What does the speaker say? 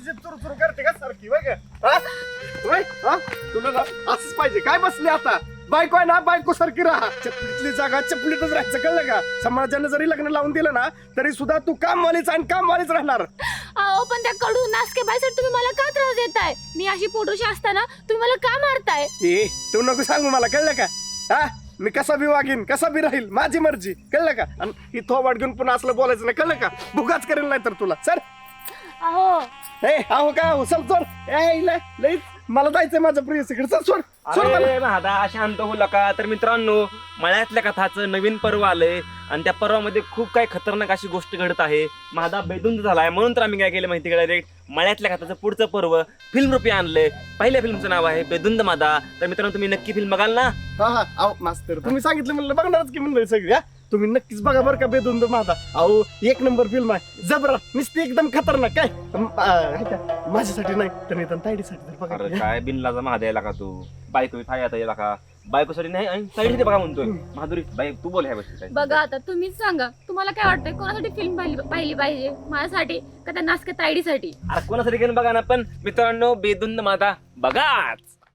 तुझी जीभ चुरू चुरू करते का सारखी? वय का? हा? वय? हा? तुला ना असंच पाहिजे. काय बसले आता? बायको आहे ना बायको सारखी राहा. चपलीतली जागा चपलीतच राहायचं कळलं का? समाजाने जरी लग्न लावून दिलं ना तरी सुद्धा तू कामवालीच आणि कामवालीच राहणार. अहो पण त्या कडू नासके बाईसाठी तुम्ही मला का त्रास देताय? मी अशी पोटोशी असताना तुम्ही मला का मारताय? ए तू नको सांगू मला कळलं का? हा? मी कसा बी वागीन कसा बी राहील माझी मर्जी कळलं का? आणि ही थोबाड घेऊन पुन्हा असलं बोलायचं नाही कळलं का? भुगाच करेल नाही तर तुला. सर ए आहो का? आहो चल सोड ए लय लय मला जायचंय माझं प्रियसीकडे चल सोड सोड मला. अरे महादा शांत हो लका तर मित्रांनो मळ्यातल्या कथाचं नवीन पर्व आलंय. आणि त्या पर्वामध्ये खूप काही खतरनाक अशी गोष्ट घडत आहे. महादा बेधुंद झालाय. म्हणून तर आम्ही काय केलं माहिती का? डायरेक्ट मळ्यातल्या कथाचं पुढचं पर्व फिल्म रूपी आणलंय. पहिल्या फिल्मचं नाव आहे बेधुंद मादा तर मित्रांनो तुम्ही नक्की फिल्म बघाल ना? हा हा. आहो मास्तर तुम्ही सांगितलं म्हणलं बघणारच की म्हणलं सगळी हा? तुम्ही नक्कीच बघा बरं का बेदुंद माझा अहो एक नंबर फिल्म आहे. जबरा नुसती एकदम खतरनाक. काय? हे? माझ्यासाठी नाही तर निदान तायडीसाठी तर बघा. अरे की? काय बिनलाचा महादा याला का तू? बायको थाय आता याला का? बायकोसाठी नाही आणि साईडसाठी बघा म्हणतोय. माधुरी बाई तू बोल ह्या गोष्टी बघा आता तुम्हीच सांगा. तुम्हाला काय वाटतंय कोणासाठी फिल्म पाहिली पाहिली पाहिजे? माझ्यासाठी का त्या नासके तायडीसाठी अरे कोणासाठी घेऊन बघा ना पण मित्रांनो बेधुंद मादा बघाच.